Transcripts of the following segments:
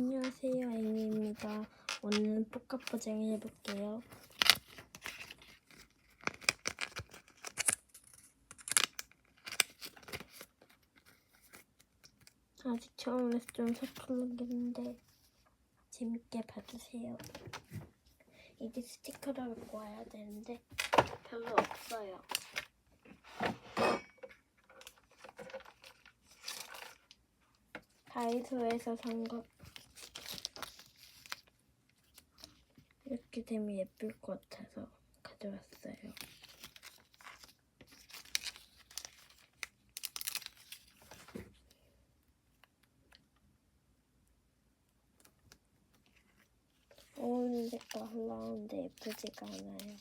안녕하세요, 앵이입니다. 오늘은 포카포쟁이 해볼게요. 아직 처음에서 좀 서툴르겠는데 재밌게 봐주세요. 이제 스티커를 갖고 와야 되는데 별로 없어요. 다이소에서 산 거. 이렇게 되면 예쁠 것 같아서 가져왔어요. 어울리는 색깔 올라오는데 예쁘지가 않아요.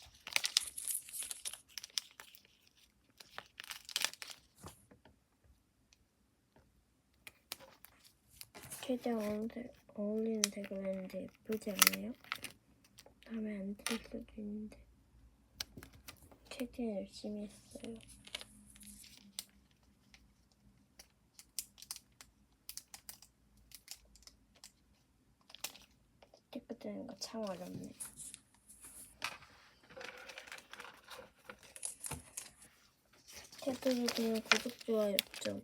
최대한 어울리는 색을 했는데 예쁘지 않아요? 마음에 안 들 수도 있는데 최대한 열심히 했어요. 스티커 뜨는 거참 어렵네. 해보시면 구독, 좋아요 좀.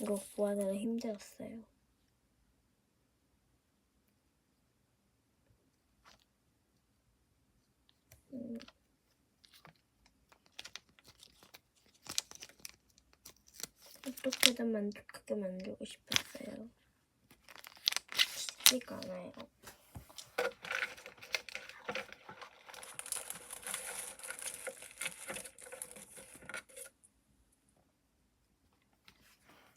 이거 구하느라 힘들었어요. 음. 어떻게든 만족하게 만들고 싶었어요. 쉽지가 않아요.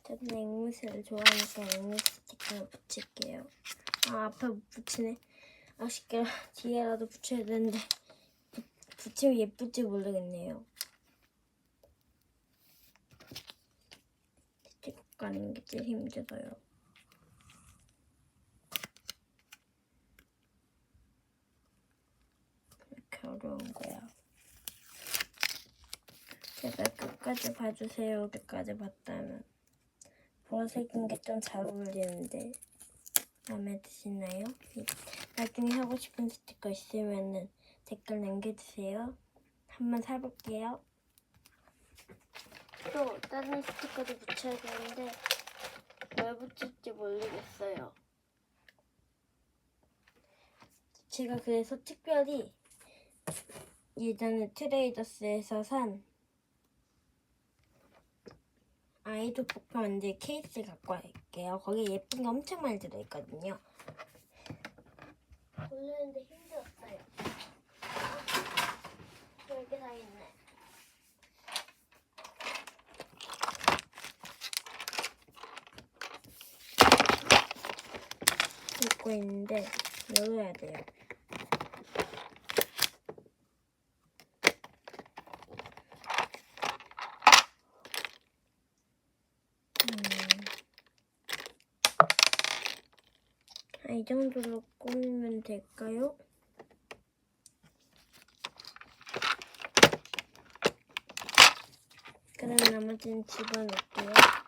저는 앵무새를 좋아하니까 앵무새 스티커를 붙일게요. 아, 앞에 못 붙이네. 아쉽게 뒤에라도 붙여야 되는데 부, 붙이면 예쁠지 모르겠네요. 까는 게 제일 힘들어요. 이렇게 어려운 거야. 제발 끝까지 봐주세요. 여기까지 봤다면. 보라색인 게 좀 잘 어울리는데 마음에 드시나요? 나중에 하고 싶은 스티커 있으면은 댓글 남겨주세요. 한번 사볼게요. 또 다른 스티커도 붙여야 되는데 뭘 붙일지 모르겠어요. 제가 그래서 특별히 예전에 트레이더스에서 산 아이돌 포카 만들 케이스 갖고 갈게요. 거기에 예쁜 게 엄청 많이 들어있거든요. 고르는데 힘들었어요. 여기 다 있네. 입고 있는데 열어야 돼요. 음. 아, 이 정도로 꾸미면 될까요? 그럼 나머지는 집어넣을게요.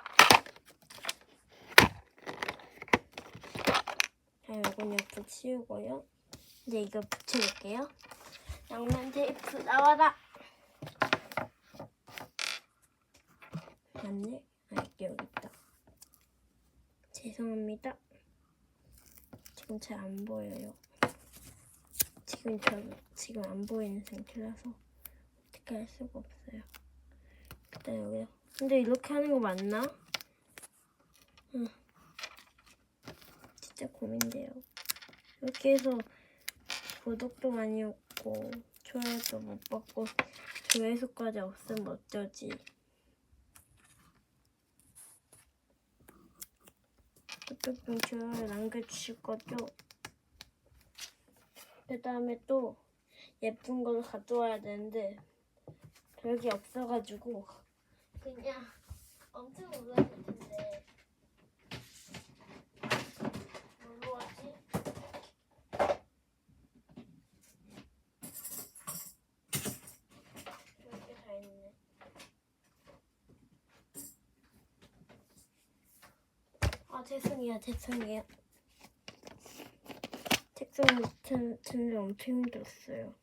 자, 이건 옆에 치우고요. 이제 이거 붙여볼게요. 양면 테이프 나와라! 맞네? 아, 여기 있다. 죄송합니다. 지금 잘 안 보여요. 지금 저 지금 안 보이는 상태라서 어떻게 할 수가 없어요. 일단 여기. 근데 이렇게 하는 거 맞나? 응. 진짜 고민돼요. 이렇게 해서 구독도 많이 없고 좋아요도 못 받고 조회수까지 없으면 어쩌지? 어떻게 좋아요 남겨주실 거죠? 그 다음에 또 예쁜 걸 가져와야 되는데 별게 없어가지고 그냥 엄청 텐데 뭘로 하지? 여기 다 있네. 아 죄송해요 죄송해요. 책상 진짜 엄청 힘들었어요.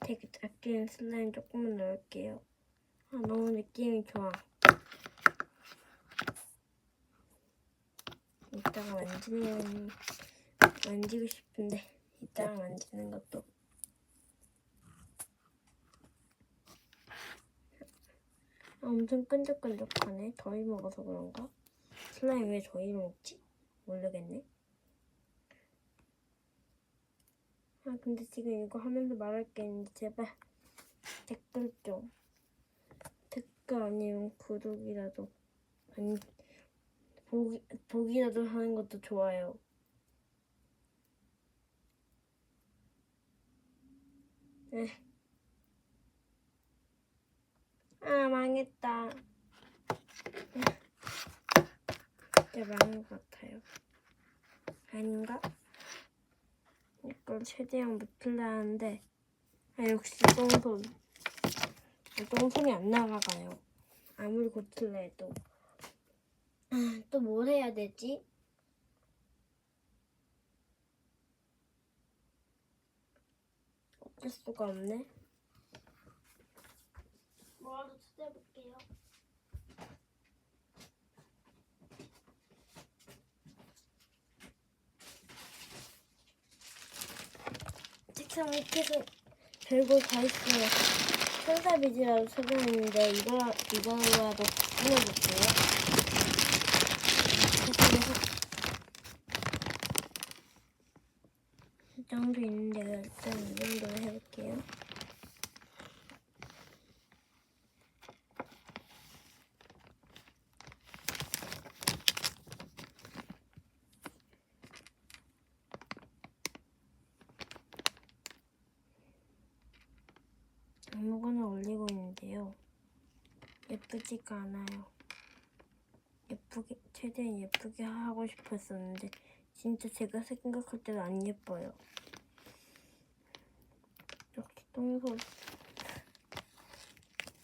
되게 작게 슬라임 조금만 넣을게요. 아 너무 느낌이 좋아. 이따가 만지는 만지고 싶은데 이따가 만지는 것도. 아, 엄청 끈적끈적하네. 더위 먹어서 그런가? 슬라임 왜 더위를 먹지? 모르겠네 아 근데 지금 이거 하면서 말할 게 있는데 제발 댓글 좀 댓글 아니면 구독이라도 아니 보기, 보기라도 하는 것도 좋아요 네. 아 망했다 이제 망한 것 같아요. 아닌가? 이걸 최대한 묻히려 하는데. 아 역시 똥손 아, 똥손이 안 나가가요. 아무리 고칠려 해도. 아, 또 뭘 해야 되지? 어쩔 수가 없네. 뭐라도 찾아볼게요 책상 밑에서 별거 다 있어요. 천사비지라도 찾아냈는데 이거 이거라도 끊어볼게요. 책상에서 이 정도 있는데 일단 이 정도로 해볼게요. 아무거나 올리고 있는데요. 예쁘지가 않아요. 예쁘게, 최대한 예쁘게 하고 싶었었는데, 진짜 제가 생각할 때는 안 예뻐요. 이렇게 똥손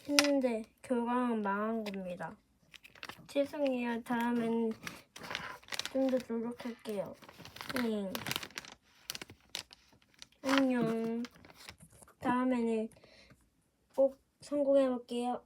했는데, 결과는 망한 겁니다. 죄송해요. 다음엔 좀 더 노력할게요. 응. 안녕. 다음에는 꼭 성공해볼게요.